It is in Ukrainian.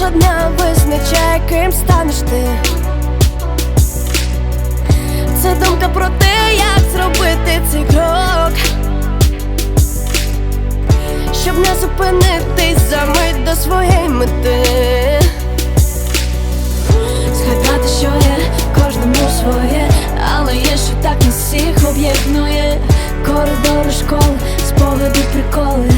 кожного дня визначає, ким станеш ти. Це думка про те, як зробити цей крок, щоб не зупинитись за мить до своєї мети. Згадати, що є кожному своє, але є, що так усіх об'єднує, коридори школи, сповіди, приколи.